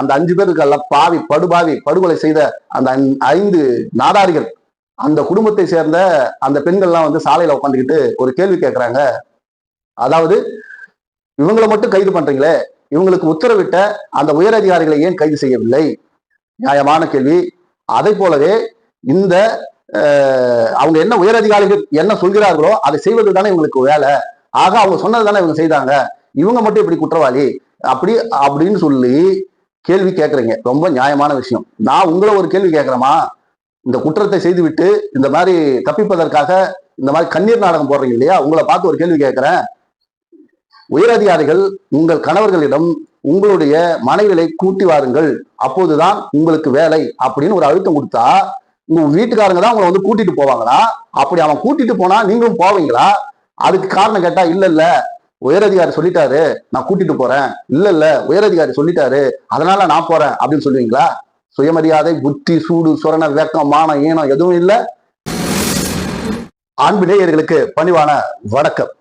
அந்த அஞ்சு பேருக்கல்ல பாவி படுபாவி படுகொலை செய்த அந்த ஐந்து நாடாரிகள் அந்த குடும்பத்தை சேர்ந்த அந்த பெண்கள்லாம் வந்து சாலையில உட்காந்துக்கிட்டு ஒரு கேள்வி கேட்கறாங்க. அதாவது இவங்களை மட்டும் கைது பண்றீங்களே இவங்களுக்கு உத்தரவிட்ட அந்த உயரதிகாரிகளை ஏன் கைது செய்யவில்லை? நியாயமான கேள்வி. அதை போலவே இந்த அவங்க என்ன உயரதிகாரிகள் என்ன சொல்கிறார்களோ அதை செய்வது தானே இவங்களுக்கு வேலை. ஆக அவங்க சொன்னது தானே இவங்க செய்தாங்க. இவங்க மட்டும் இப்படி குற்றவாளி. அப்படி அப்படின்னு சொல்லி கேள்வி கேட்குறீங்க. ரொம்ப நியாயமான விஷயம். நான் உங்களை ஒரு கேள்வி கேட்குறேமா இந்த குற்றத்தை செய்துவிட்டு இந்த மாதிரி தப்பிப்பதற்காக இந்த மாதிரி கண்ணீர் நாடகம் போடுறீங்க இல்லையா? உங்களை பார்த்து ஒரு கேள்வி கேட்குறேன். உயரதிகாரிகள் உங்கள் கணவர்களிடம் உங்களுடைய மனைவிகளை கூட்டி வாருங்கள். அப்போதுதான் உங்களுக்கு வேலை அப்படின்னு ஒரு அழுத்தம் கொடுத்தா உங்க வீட்டுக்காரங்க தான் உங்களை வந்து கூட்டிட்டு போவாங்களா அப்படி அவன் கூட்டிட்டு போனா நீங்களும் போவீங்களா? அதுக்கு காரணம் கேட்டா இல்ல இல்ல. உயரதிகாரி சொல்லிட்டாரு நான் கூட்டிட்டு போறேன். இல்ல இல்ல உயரதிகாரி சொல்லிட்டாரு அதனால நான் போறேன் அப்படின்னு சொல்லுவீங்களா? சுயமரியாதை புத்தி சூடு சுரண வேக்கம் மானம் ஈனம் எதுவும் இல்லை. அன்பு நேயர்களுக்கு பணிவான வணக்கம்.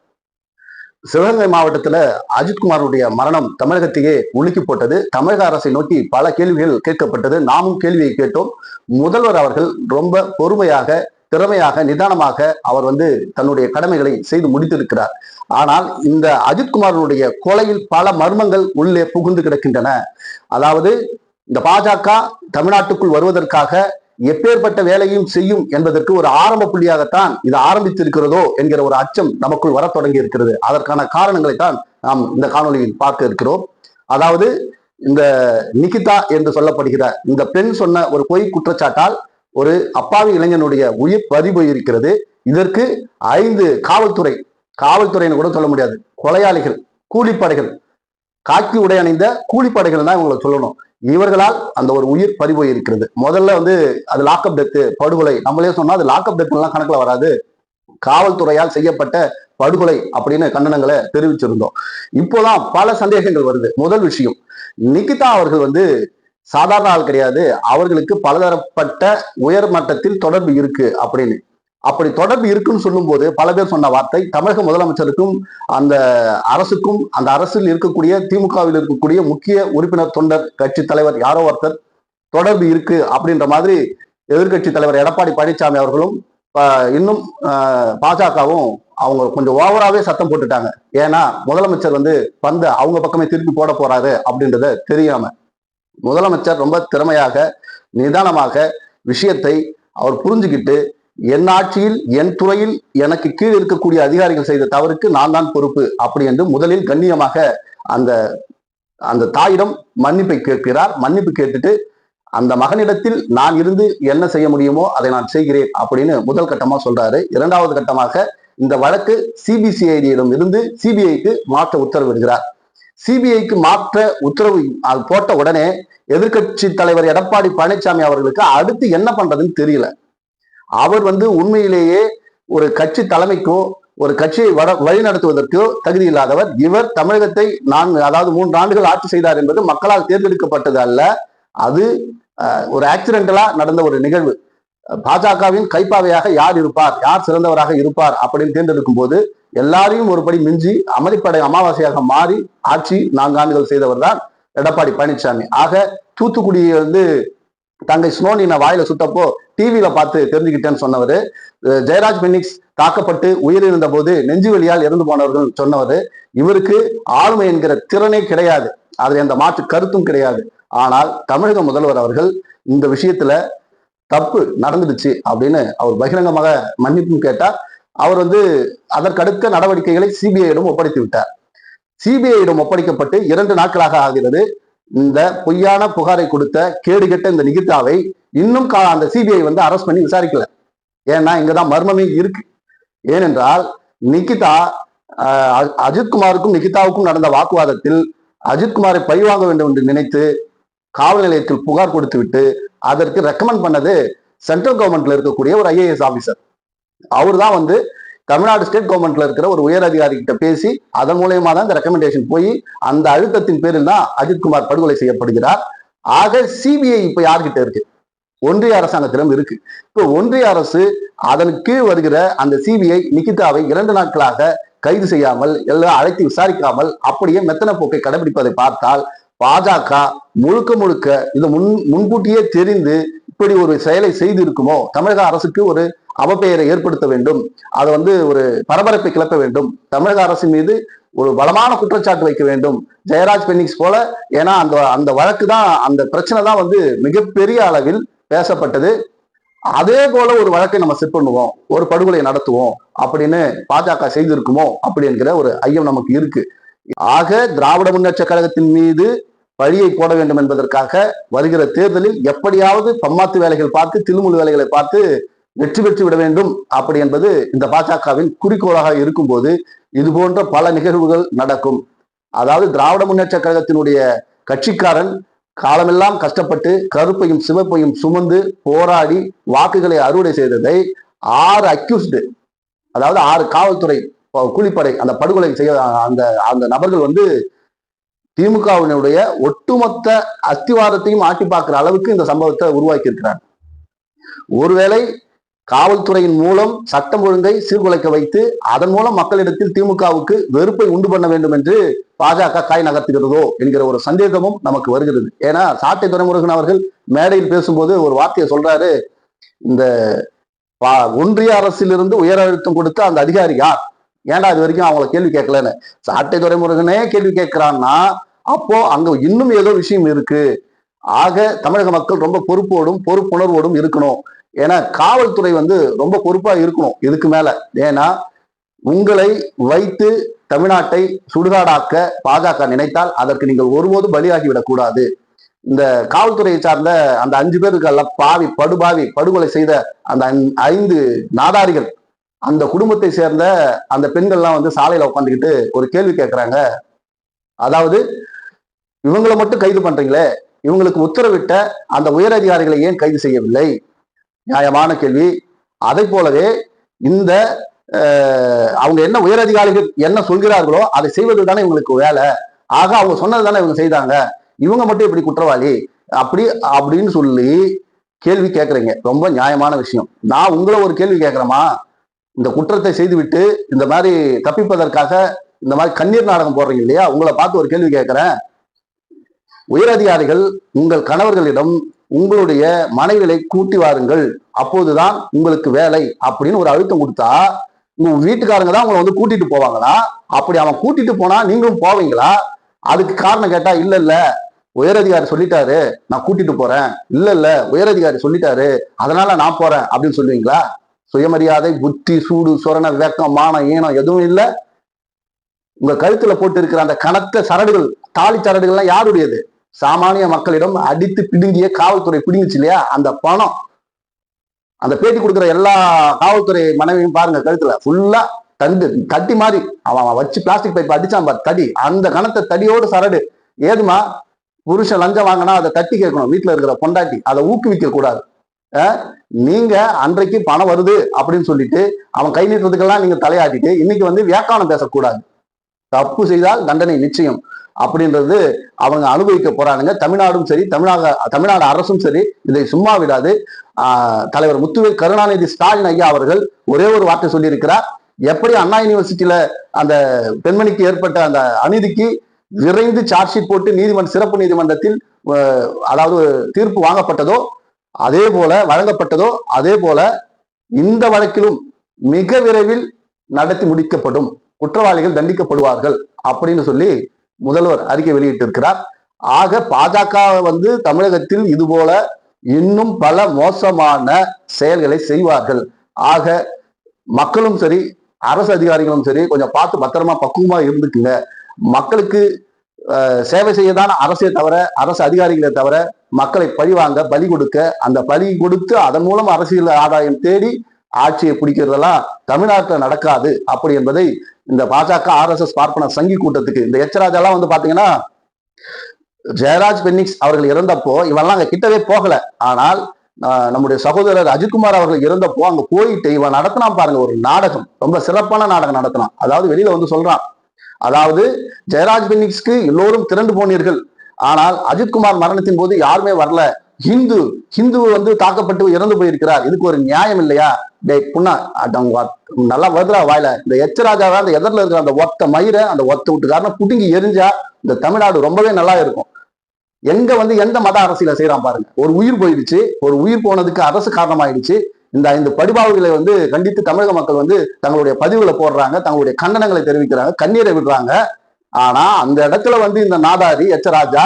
சிவகங்கை மாவட்டத்துல அஜித்குமாருடைய மரணம் தமிழகத்தையே உலுக்கி போட்டது. தமிழக அரசை நோக்கி பல கேள்விகள் கேட்கப்பட்டது. நாமும் கேள்வியை கேட்டோம். முதல்வர் அவர்கள் ரொம்ப பொறுமையாக திறமையாக நிதானமாக அவர் வந்து தன்னுடைய கடமைகளை செய்து முடித்திருக்கிறார். ஆனால் இந்த அஜித்குமாரனுடைய கொலையில் பல மர்மங்கள் உள்ளே புகுந்து கிடக்கின்றன. அதாவது இந்த பாஜக தமிழ்நாட்டுக்குள் வருவதற்காக எப்பேற்பட்ட வேலையும் செய்யும் என்பதற்கு ஒரு ஆரம்ப புள்ளியாகத்தான் இது ஆரம்பித்திருக்கிறதோ என்கிற ஒரு அச்சம் நமக்குள் வரத் தொடங்கி இருக்கிறது. அதற்கான காரணங்களை தான் நாம் இந்த காணொளியில் பார்க்க இருக்கிறோம். அதாவது இந்த நிகிதா என்று சொல்லப்படுகிற இந்த பெண் சொன்ன ஒரு பொய் குற்றச்சாட்டால் ஒரு அப்பாவி இளைஞனுடைய உயிர் பறி போயிருக்கிறது. இதற்கு ஐந்து காவல்துறை காவல்துறைன்னு கூட சொல்ல முடியாது. கொலையாளிகள் கூலிப்படைகள் காக்கி உடை அணிந்த கூலிப்படைகள் தான் இவங்களை சொல்லணும். இவர்களால் அந்த ஒரு உயிர் பறி போயிருக்கிறது. முதல்ல வந்து அது லாக்அப் டெத்து படுகொலை. நம்மளே சொன்னா அது லாக்அப் டெத்துலாம் கணக்குல வராது. காவல்துறையால் செய்யப்பட்ட படுகொலை அப்படின்னு கண்டனங்களை தெரிவிச்சிருந்தோம். இப்போதான் பல சந்தேகங்கள் வருது. முதல் விஷயம் நிகிதா அவர்கள் வந்து சாதாரண ஆள் கிடையாது. அவர்களுக்கு பலதரப்பட்ட உயர் மட்டத்தில் தொடர்பு இருக்கு அப்படின்னு. அப்படி தொடர்பு இருக்குன்னு சொல்லும்போது பல பேர் சொன்ன வார்த்தை தமிழக முதலமைச்சருக்கும் அந்த அரசுக்கும் அந்த அரசில் இருக்கக்கூடிய திமுகவில் இருக்கக்கூடிய முக்கிய உறுப்பினர் தொண்டர் கட்சி தலைவர் யாரோ ஒருத்தர் தொடர்பு இருக்கு அப்படின்ற மாதிரி எதிர்க்கட்சி தலைவர் எடப்பாடி பழனிசாமி அவர்களும் இன்னும் பாஜகவும் அவங்க கொஞ்சம் ஓவராகவே சத்தம் போட்டுட்டாங்க. ஏன்னா முதலமைச்சர் வந்து பந்த அவங்க பக்கமே திருப்பி போட போறாரு அப்படின்றத தெரியாம. முதலமைச்சர் ரொம்ப திறமையாக நிதானமாக விஷயத்தை அவர் புரிஞ்சுக்கிட்டு என் ஆட்சியில் என் துறையில் எனக்கு கீழ் இருக்கக்கூடிய அதிகாரிகள் செய்த தவறுக்கு நான் தான் பொறுப்பு அப்படி என்று முதலில் கண்ணியமாக அந்த அந்த தாயிடம் மன்னிப்பை கேட்கிறார். மன்னிப்பு கேட்டுட்டு அந்த மகனிடத்தில் நான் இருந்து என்ன செய்ய முடியுமோ அதை நான் செய்கிறேன் அப்படின்னு முதல் கட்டமாக சொல்றாரு. இரண்டாவது கட்டமாக இந்த வழக்கு சிபிசிஐடியிடம் இருந்து சிபிஐக்கு மாற்ற உத்தரவிடுகிறார். சிபிஐக்கு மாற்ற உத்தரவு அது போட்ட உடனே எதிர்க்கட்சி தலைவர் எடப்பாடி பழனிசாமி அவர்களுக்கு அடுத்து என்ன பண்றதுன்னு தெரியல. அவர் வந்து உண்மையிலேயே ஒரு கட்சி தலைமைக்கோ ஒரு கட்சியை வட வழிநடத்துவதற்கோ தகுதி இல்லாதவர். இவர் தமிழகத்தை நான்கு அதாவது மூன்று ஆண்டுகள் ஆட்சி செய்தார் என்பது மக்களால் தேர்ந்தெடுக்கப்பட்டது அல்ல. அது ஒரு ஆக்சிடென்டலா நடந்த ஒரு நிகழ்வு. பாஜகவின் கைப்பாவையாக யார் இருப்பார்? யார் சிறந்தவராக இருப்பார்? அப்படின்னு தேர்ந்தெடுக்கும் போது எல்லாரையும் ஒருபடி மிஞ்சி அமளிப்படை அமாவாசையாக மாறி ஆட்சி நான்காண்டுகள் செய்தவர் தான் எடப்பாடி பழனிசாமி ஆக தூத்துக்குடியை வந்து தங்கை நான் வாயில சுட்டப்போ டிவியில பார்த்து தெரிஞ்சுக்கிட்டேன்னு சொன்னவர். ஜெயராஜ் பெனிக்ஸ் தாக்கப்பட்டு உயிரிழந்த போது நெஞ்சு வலியால் இறந்து போனவர்கள் சொன்னவர். இவருக்கு ஆளுமை என்கிற திறனே கிடையாது. அதில் எந்த மாற்று கருத்தும் கிடையாது. ஆனால் தமிழக முதல்வர் அவர்கள் இந்த விஷயத்துல தப்பு நடந்துடுச்சு அப்படின்னு அவர் பகிரங்கமாக மன்னிப்பும் கேட்டார். அவர் வந்து அதற்கடுத்த நடவடிக்கைகளை சிபிஐயிடம் ஒப்படைத்து விட்டார். சிபிஐயிடம் ஒப்படைக்கப்பட்டு இரண்டு நாட்களாக ஆகிறது. இந்த பொய்யான புகாரை கொடுத்த கேடுகெட்ட இந்த நிகிதாவை இன்னும் கா- அந்த சிபிஐ வந்து அரெஸ்ட் பண்ணி விசாரிக்கல. ஏன்னா இங்கதான் மர்மமே இருக்கு. ஏனென்றால் நிகிதா அஜித்குமாருக்கும் நிகிதாவுக்கும் நடந்த வாக்குவாதத்தில் அஜித்குமாரை பழிவாங்க வேண்டும் என்று நினைத்து காவல் நிலையத்தில் புகார் கொடுத்து விட்டு அதற்கு ரெக்கமெண்ட் பண்ணது சென்ட்ரல் கவர்மெண்ட்ல இருக்கக்கூடிய ஒரு ஐஏஎஸ் ஆபீசர் அவர் தான் வந்து தமிழ்நாடு ஸ்டேட் கவர்மெண்ட்ல இருக்கிற ஒரு உயர் அதிகாரி கிட்ட பேசி அதன் மூலயமா தான் இந்த ரெக்கமெண்டேஷன் போய் அந்த அழுத்தத்தின் பேரில் தான் அஜித்குமார் படுகொலை செய்யப்படுகிறார். ஆக சிபிஐ இப்ப யார்கிட்ட இருக்கு? ஒன்றிய அரசாங்கத்திடம் இருக்கு. இப்போ ஒன்றிய அரசு அதன் கீழ் வருகிற அந்த சிபிஐ நிகிதாவை இரண்டு நாட்களாக கைது செய்யாமல் எல்லாம் அழைத்து விசாரிக்காமல் அப்படியே மெத்தன போக்கை கடைபிடிப்பதை பார்த்தால் பாஜக முழுக்க முழுக்க இது முன் முன்கூட்டியே தெரிந்து இப்படி ஒரு செயலை செய்து இருக்குமோ தமிழக அரசுக்கு ஒரு அவப்பெயரை ஏற்படுத்த வேண்டும். அதை வந்து ஒரு பரபரப்பை கிளப்ப வேண்டும். தமிழக அரசின் மீது ஒரு பலமான குற்றச்சாட்டு வைக்க வேண்டும். ஜெயராஜ் பென்னிக்ஸ் போல ஏன்னா அந்த அந்த வழக்கு தான் அந்த பிரச்சனை தான் வந்து மிகப்பெரிய அளவில் பேசப்பட்டது. அதே போல ஒரு வழக்கை நம்ம செட் பண்ணுவோம். ஒரு படுகொலை நடத்துவோம். அப்படின்னு பாஜக செய்திருக்குமோ அப்படி என்கிற ஒரு ஐயம் நமக்கு இருக்கு. ஆக திராவிட முன்னேற்ற கழகத்தின் மீது பழியை போட வேண்டும் என்பதற்காக வருகிற தேர்தலில் எப்படியாவது பம்மாத்து வேலைகள் பார்த்து தில்முல் வேலைகளை பார்த்து வெற்றி பெற்று விட வேண்டும். அப்படி என்பது இந்த பாஜகவின் குறிக்கோளாக இருக்கும்போது இது போன்ற பல நிகழ்வுகள் நடக்கும். அதாவது திராவிட முன்னேற்ற கழகத்தினுடைய கட்சிக்காரன் காலமெல்லாம் கஷ்டப்பட்டு கருப்பையும் சிவப்பையும் சுமந்து போராடி வாக்குகளை அறுவடை செய்ததை ஆறு அக்யூஸ்டு அதாவது ஆறு காவல்துறை கூலிப்படை அந்த படுகொலை செய்ய அந்த அந்த நபர்கள் வந்து திமுகவினுடைய ஒட்டுமொத்த அஸ்திவாரத்தையும் ஆட்டி பார்க்கிற அளவுக்கு இந்த சம்பவத்தை உருவாக்கி இருக்கிறார் ஒருவேளை காவல்துறையின் மூலம் சட்டம் ஒழுங்கை சீர்குலைக்க வைத்து அதன் மூலம் மக்களிடத்தில் திமுகவுக்கு வெறுப்பை உண்டு பண்ண வேண்டும் என்று பாஜக காய் நகர்த்துகிறதோ என்கிற ஒரு சந்தேகமும் நமக்கு வருகிறது. ஏன்னா சாட்டை துறைமுருகன் அவர்கள் மேடையில் பேசும்போது ஒரு வார்த்தையை சொல்றாரு இந்த பா- ஒன்றிய அரசிலிருந்து உயர் அழுத்தம் கொடுத்த அந்த அதிகாரி யார்? ஏன்டா இது வரைக்கும் அவங்கள கேள்வி கேட்கலன்னு? சாட்டை துறைமுருகனே கேள்வி கேட்கிறான்னா அப்போ அங்க இன்னும் ஏதோ விஷயம் இருக்கு. ஆக தமிழக மக்கள் ரொம்ப பொறுப்போடும் பொறுப்புணர்வோடும் இருக்கணும். ஏன்னா காவல்துறை வந்து ரொம்ப பொறுப்பா இருக்கணும் இதுக்கு மேல. ஏன்னா உங்களை வைத்து தமிழ்நாட்டை சுடுகாடாக்க பாஜக நினைத்தால் அதற்கு நீங்கள் ஒருபோதும் பலியாகிவிடக் கூடாது. இந்த காவல்துறையை சார்ந்த அந்த அஞ்சு பேருக்கு பாவி படுபாவி படுகொலை செய்த அந்த ஐந்து நாதாரிகள் அந்த குடும்பத்தை சேர்ந்த அந்த பெண்கள்லாம் வந்து சாலையில உட்காந்துக்கிட்டு ஒரு கேள்வி கேட்கறாங்க அதாவது இவங்களை மட்டும் கைது பண்றீங்களே இவங்களுக்கு உத்தரவிட்ட அந்த உயரதிகாரிகளை ஏன் கைது செய்யவில்லை? நியாயமான கேள்வி. அதை போலவே இந்த அவங்க என்ன உயரதிகாரிகள் என்ன சொல்கிறார்களோ அதை செய்வது தானே இவங்களுக்கு வேலை. ஆக அவங்க சொன்னது தானே இவங்க செய்தாங்க. இவங்க மட்டும் இப்படி குற்றவாளி. அப்படி அப்படின்னு சொல்லி கேள்வி கேட்குறீங்க ரொம்ப நியாயமான விஷயம். நான் உங்களை ஒரு கேள்வி கேட்குறேமா இந்த குற்றத்தை செய்துவிட்டு இந்த மாதிரி தப்பிப்பதற்காக இந்த மாதிரி கண்ணீர் நாடகம் போடுறீங்க இல்லையா? உங்களை பார்த்து ஒரு கேள்வி கேட்கிறேன். உயரதிகாரிகள் உங்கள் கணவர்களிடம் உங்களுடைய மனைவிகளை கூட்டி வாருங்கள். அப்போதுதான் உங்களுக்கு வேலை அப்படின்னு ஒரு அழுத்தம் கொடுத்தா உங்க வீட்டுக்காரங்க தான் உங்களை வந்து கூட்டிட்டு போவாங்களா? அப்படி அவன் கூட்டிட்டு போனா நீங்களும் போவீங்களா? அதுக்கு காரணம் கேட்டா இல்ல இல்ல. உயரதிகாரி சொல்லிட்டாரு நான் கூட்டிட்டு போறேன். இல்ல இல்ல. உயரதிகாரி சொல்லிட்டாரு. அதனால நான் போறேன். அப்படின்னு சொல்லுவீங்களா? சுயமரியாதை புத்தி சூடு சொரண வேக்கம் மானம் ஈனம் எதுவும் இல்லை. உங்க கழுத்துல போட்டு இருக்கிற அந்த கனத்த சரடுகள் தாலி சரடுகள்லாம் யாருடையது? சாமானிய மக்களிடம் அடித்து பிடுங்கிய காவல்துறை பிடுங்குச்சு இல்லையா? அந்த பணம். அந்த பேட்டி கொடுக்குற எல்லா காவல்துறை மனைவியும் பாருங்க கழுத்துல. ஃபுல்லா தண்டு தட்டி மாதிரி அவன் அவன் வச்சு பிளாஸ்டிக் பைப் அடிச்சான் பார் தடி. அந்த கணத்தை தடியோடு சரடு. ஏதுமா புருஷன் லஞ்சம் வாங்கினா அதை தட்டி கேட்கணும். வீட்டுல இருக்கிற பொண்டாட்டி. அதை ஊக்குவிக்க கூடாது. நீங்க அன்றைக்கு பணம் வருது அப்படின்னு சொல்லிட்டு அவன் கை நீட்டுறதுக்கெல்லாம் நீங்க தலையாட்டிட்டு இன்னைக்கு வந்து வியாக்கானம் பேசக்கூடாது. தப்பு செய்தால் தண்டனை நிச்சயம் அப்படின்றது அவங்க அனுபவிக்க போறானுங்க. தமிழ்நாடும் சரி தமிழக தமிழ்நாடு அரசும் சரி இதை சும்மா விடாது. தலைவர் முத்துவேல் கருணாநிதி ஸ்டாலின் ஐயா அவர்கள் ஒரே ஒரு வார்த்தை சொல்லியிருக்கிறார். எப்படி அண்ணா யூனிவர்சிட்டியில அந்த பெண்மணிக்கு ஏற்பட்ட அந்த அநீதிக்கு விரைந்து சார்ஜ் ஷீட் போட்டு நீதிமன்ற சிறப்பு நீதிமன்றத்தில் அதாவது தீர்ப்பு வாங்கப்பட்டதோ அதே போல வழங்கப்பட்டதோ அதே போல இந்த வழக்கிலும் மிக விரைவில் நடத்தி முடிக்கப்படும். குற்றவாளிகள் தண்டிக்கப்படுவார்கள் அப்படின்னு சொல்லி முதல்வர் அறிக்கை வெளியிட்டிருக்கிறார். ஆக பாஜக வந்து தமிழகத்தில் இது போல இன்னும் பல மோசமான செயல்களை செய்வார்கள். ஆக மக்களும் சரி அரசு அதிகாரிகளும் சரி கொஞ்சம் பார்த்து பத்திரமா பக்குவமா இருந்துக்குங்க. மக்களுக்கு சேவை செய்யதான அரசே தவிர அரசு அதிகாரிகளை தவிர மக்களை பழிவாங்க பலி கொடுக்க அந்த பலி கொடுத்து அதன் மூலம் அரசியல் ஆதாயம் தேடி ஆட்சியை பிடிக்கிறதெல்லாம் தமிழ்நாட்டில் நடக்காது. அப்படி என்பதை இந்த பாஜக ஆர்எஸ்எஸ் பார்ப்பன சங்கி கூட்டத்துக்கு இந்த எச்சராஜெல்லாம் வந்து பாத்தீங்கன்னா ஜெயராஜ் பென்னிக்ஸ் அவர்கள் இறந்தப்போ இவெல்லாம் அங்க கிட்டவே போகல. ஆனால் நம்முடைய சகோதரர் அஜித்குமார் அவர்கள் இறந்தப்போ அங்க போயிட்டு இவன் நடத்தினான் பாருங்க ஒரு நாடகம். ரொம்ப சிறப்பான நாடகம் நடத்தினான். அதாவது வெளியில வந்து சொல்றான் அதாவது ஜெயராஜ் பென்னிக்ஸ்க்கு எல்லோரும் திரண்டு போனீர்கள். ஆனால் அஜித்குமார் மரணத்தின் போது யாருமே வரல. ஹிந்து ஹிந்து வந்து தாக்கப்பட்டு இறந்து போயிருக்கிறார். இதுக்கு ஒரு நியாயம் இல்லையா? டேய் புண்ணா நல்லா வருதுரா வாயில. இந்த எச்சராஜாவை அந்த எதிரில் இருக்கிற அந்த ஒத்த மயிரை அந்த ஒத்த வீட்டுக்காரனை புடுங்கி எரிஞ்சா இந்த தமிழ்நாடு ரொம்பவே நல்லா இருக்கும். எங்க வந்து எந்த மத அரசியல செய்யறான் பாருங்க. ஒரு உயிர் போயிடுச்சு. ஒரு உயிர் போனதுக்கு அரசு காரணமாயிடுச்சு. இந்த ஐந்து படிபாவுகளை வந்து கண்டித்து தமிழக மக்கள் வந்து தங்களுடைய பதிவுகளை போடுறாங்க தங்களுடைய கண்டனங்களை தெரிவிக்கிறாங்க கண்ணீரை விடுறாங்க. ஆனா அந்த இடத்துல வந்து இந்த நாதாரி எச்சராஜா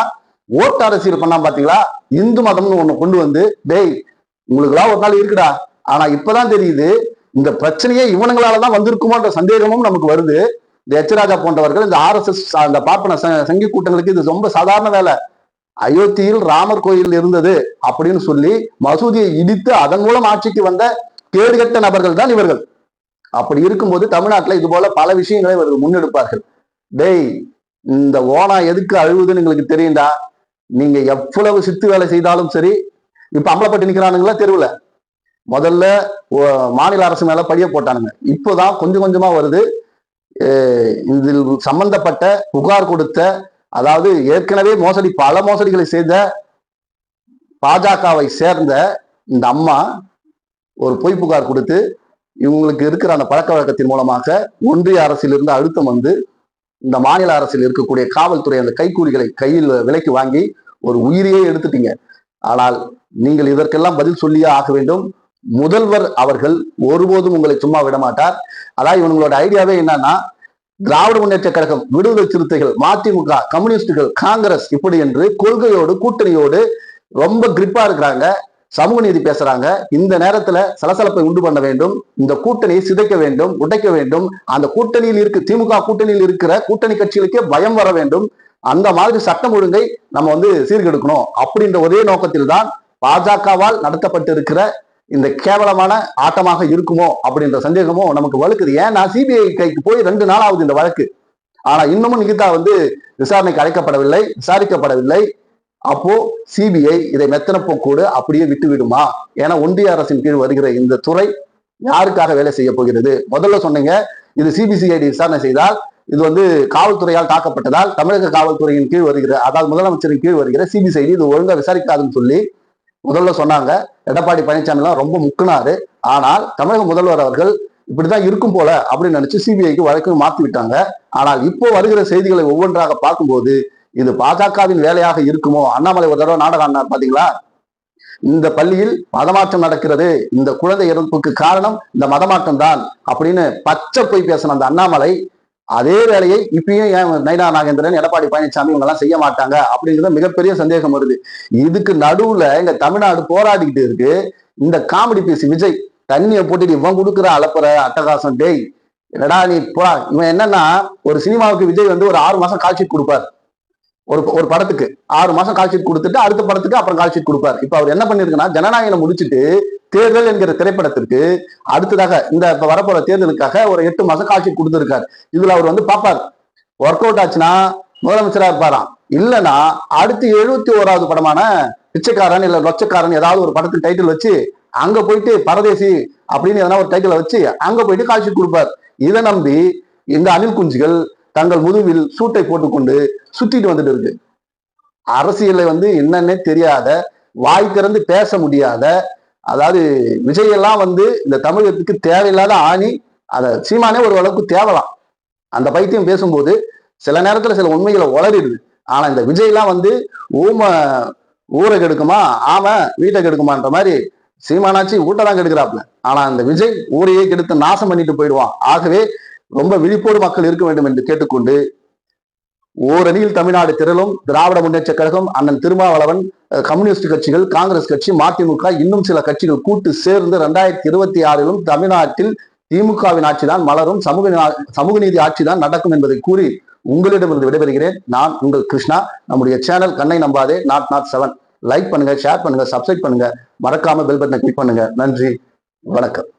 ஓட்டு அரசியல் பண்ணா பாத்தீங்களா? இந்து மதம்னு ஒண்ணு கொண்டு வந்து டேய் உங்களுக்குலாம் ஒரு நாள் இருக்குடா. ஆனா இப்பதான் தெரியுது இந்த பிரச்சனையே இவனுங்களாலதான் வந்திருக்குமோன்ற சந்தேகமும் நமக்கு வருது. இந்த எச்சராஜா போன்றவர்கள் இந்த ஆர் எஸ் எஸ் அந்த பார்ப்பன ச- சங்கி கூட்டங்களுக்கு இது ரொம்ப சாதாரண வேலை. அயோத்தியில் ராமர் கோயில் இருந்தது அப்படின்னு சொல்லி மசூதியை இடித்து அதன் மூலம் ஆட்சிக்கு வந்த கேடுகட்ட நபர்கள் தான் இவர்கள். அப்படி இருக்கும்போது தமிழ்நாட்டில் இது போல பல விஷயங்களை இவர்கள் முன்னெடுப்பார்கள். டேய் இந்த ஓனா எதுக்கு அழுகுதுன்னு எங்களுக்கு தெரியும்டா. நீங்க எவ்வளவு சித்து வேலை செய்தாலும் சரி இப்ப அம்பலப்பட்டு நிக்கிறானுங்களா தெருவுல? முதல்ல ஓ- மாநில அரசு மேல படிய போட்டானுங்க. இப்போதான் கொஞ்சம் கொஞ்சமா வருது. இதில் சம்பந்தப்பட்ட புகார் கொடுத்த அதாவது ஏற்கனவே மோசடி பல மோசடிகளை செய்த பாஜகவை சேர்ந்த இந்த அம்மா ஒரு பொய் புகார் கொடுத்து இவங்களுக்கு இருக்கிற அந்த பழக்க வழக்கத்தின் மூலமாக ஒன்றிய அரசிலிருந்து அழுத்தம் வந்து இந்த மாநில அரசில் இருக்கக்கூடிய காவல்துறை அந்த கைக்கூலிகளை கையில் விலைக்கு வாங்கி ஒரு உயிரையே எடுத்துட்டீங்க. ஆனால் நீங்கள் இதற்கெல்லாம் பதில் சொல்லியே ஆக வேண்டும். முதல்வர் அவர்கள் ஒருபோதும் உங்களை சும்மா விட மாட்டார். அதாவது இவங்களோட ஐடியாவே என்னன்னா திராவிட முன்னேற்ற கழகம் விடுதலை சிறுத்தைகள் மதிமுக கம்யூனிஸ்டுகள் காங்கிரஸ் இப்படி என்று கொள்கையோடு கூட்டணியோடு ரொம்ப கிரிப்பா இருக்கிறாங்க. சமூக நீதி பேசுறாங்க. இந்த நேரத்துல சலசலப்பை உண்டு பண்ண வேண்டும். இந்த கூட்டணியை சிதைக்க வேண்டும் உடைக்க வேண்டும். அந்த கூட்டணியில் இருக்கு திமுக கூட்டணியில் இருக்கிற கூட்டணி கட்சிகளுக்கே பயம் வர வேண்டும். அந்த மாதிரி சட்டம் ஒழுங்கை நம்ம வந்து சீர்கெடுக்கணும். அப்படின்ற ஒரே நோக்கத்தில் தான் பாஜகவால் நடத்தப்பட்டிருக்கிற இந்த கேவலமான ஆட்டமாக இருக்குமோ அப்படின்ற சந்தேகமும் நமக்கு வலுக்குது. ஏன்னா சிபிஐ கைக்கு போய் ரெண்டு நாள் ஆகுது இந்த வழக்கு. ஆனா இன்னமும் நிகிதா வந்து விசாரணைக்கு அழைக்கப்படவில்லை விசாரிக்கப்படவில்லை. அப்போ சிபிஐ இதை மெத்தனப்போ கூட அப்படியே விட்டு விடுமா ஏன்னா ஒன்றிய அரசின் கீழ் வருகிற இந்த துறை யாருக்காக வேலை செய்ய போகிறது? முதல்ல சொன்னீங்க இது சிபிசிஐடி விசாரணை செய்தால் இது வந்து காவல்துறையால் தாக்கப்பட்டதால் தமிழக காவல்துறையின் கீழ் வருகிற அதாவது முதலமைச்சரின் கீழ் வருகிற சிபிசிஐடி இது ஒழுங்கா விசாரிக்காதுன்னு சொல்லி முதல்ல சொன்னாங்க எடப்பாடி பழனிசாமிலாம் ரொம்ப முக்குனாரு. ஆனால் தமிழக முதல்வர் அவர்கள் இப்படிதான் இருக்கும் போல அப்படின்னு நினைச்சு சிபிஐக்கு வழக்கு மாத்தி விட்டாங்க. ஆனால் இப்போ வருகிற செய்திகளை ஒவ்வொன்றாக பார்க்கும்போது இது பாஜகவின் வேலையாக இருக்குமோ? அண்ணாமலை ஒரு தடவை நாடகம் ஆனார் பாத்தீங்களா? இந்த பள்ளியில் மதமாற்றம் நடக்கிறது. இந்த குழந்தை இறப்புக்கு காரணம் இந்த மதமாற்றம் தான் அப்படின்னு பச்சை போய் பேசின அந்த அண்ணாமலை அதே வேலையை இப்பயும் ஏன் நைனா நாகேந்திரன் எடப்பாடி பழனிசாமி இவங்க எல்லாம் செய்ய மாட்டாங்க அப்படிங்கிறது மிகப்பெரிய சந்தேகம் வருது. இதுக்கு நடுவுல எங்க தமிழ்நாடு போராடிக்கிட்டு இருக்கு. இந்த காமெடி பீஸ் விஜய் தண்ணியை போட்டுட்டு இவன் கொடுக்குற அலப்புற அட்டகாசம் டேய் என்னடா நீ போடா. இவன் என்னன்னா ஒரு சினிமாவுக்கு விஜய் வந்து ஒரு ஆறு மாசம் கால்ஷீட் கொடுப்பார். ஒரு ஒரு படத்துக்கு ஆறு மாசம் கால்ஷீட் கொடுத்துட்டு அடுத்த படத்துக்கு அப்புறம் கால்ஷீட் கொடுப்பார். இப்ப அவர் என்ன பண்ணிருக்குன்னா ஜனநாயகம் முடிச்சுட்டு தேர்தல் என்கிற திரைப்படத்திற்கு அடுத்ததாக இந்த வரப்போற தேர்தலுக்காக ஒரு எட்டு மாசம் காட்சி கொடுத்திருக்காரு. இதுல அவர் வந்து பாப்பார் ஒர்க் அவுட் ஆச்சுன்னா முதலமைச்சரா இருப்பாராம். இல்லைன்னா அடுத்து எழுபத்தி ஓராவது படமான பிச்சைக்காரன் இல்ல லொச்சக்காரன் ஏதாவது ஒரு படத்துக்கு டைட்டில் வச்சு அங்க போயிட்டு பரதேசி அப்படின்னு எதனா ஒரு டைட்டில் வச்சு அங்க போயிட்டு காட்சி கொடுப்பார். இதை நம்பி இந்த அணில் குஞ்சுகள் தங்கள் முதுவில் சூட்டை போட்டுக்கொண்டு சுத்திட்டு வந்துட்டு இருக்கு. அரசியலை வந்து என்னன்னே தெரியாத வாய் திறந்து பேச முடியாத அதாவது விஜயெல்லாம் வந்து இந்த தமிழகத்துக்கு தேவையில்லாத ஆணி அதை சீமானே ஒரு அளவுக்கு தேவலாம். அந்த பைத்தியம் பேசும்போது சில நேரத்துல சில உண்மைகளை உளறிடுது. ஆனா இந்த விஜய்லாம் வந்து ஊம ஊரை கெடுக்குமா ஆம வீட்டை கெடுக்குமான்ற மாதிரி சீமானாச்சி ஊட்ட தான் கெடுக்கிறாப்ல. ஆனா அந்த விஜய் ஊரையே கெடுத்து நாசம் பண்ணிட்டு போயிடுவான். ஆகவே ரொம்ப விழிப்போடு மக்கள் இருக்க வேண்டும் என்று கேட்டுக்கொண்டு ஓரணியில் தமிழ்நாடு திரளும் திராவிட முன்னேற்ற கழகம் அண்ணன் திருமாவளவன் கம்யூனிஸ்ட் கட்சிகள் காங்கிரஸ் கட்சி மதிமுக இன்னும் சில கட்சிகள் கூட்டு சேர்ந்து ரெண்டாயிரத்தி இருபத்தி ஆறிலும் தமிழ்நாட்டில் திமுகவின் ஆட்சிதான் மலரும் சமூக சமூக நீதி ஆட்சிதான் நடக்கும் என்பதை கூறி உங்களிடமிருந்து விடைபெறுகிறேன். நான் உங்கள் கிருஷ்ணா. நம்முடைய சேனல் கண்ணை நம்பாதே நாட் நாட் செவன். லைக் பண்ணுங்க ஷேர் பண்ணுங்க சப்ஸ்கிரைப் பண்ணுங்க. மறக்காம பெல் பட்டனை கிளிக் பண்ணுங்க. நன்றி. வணக்கம்.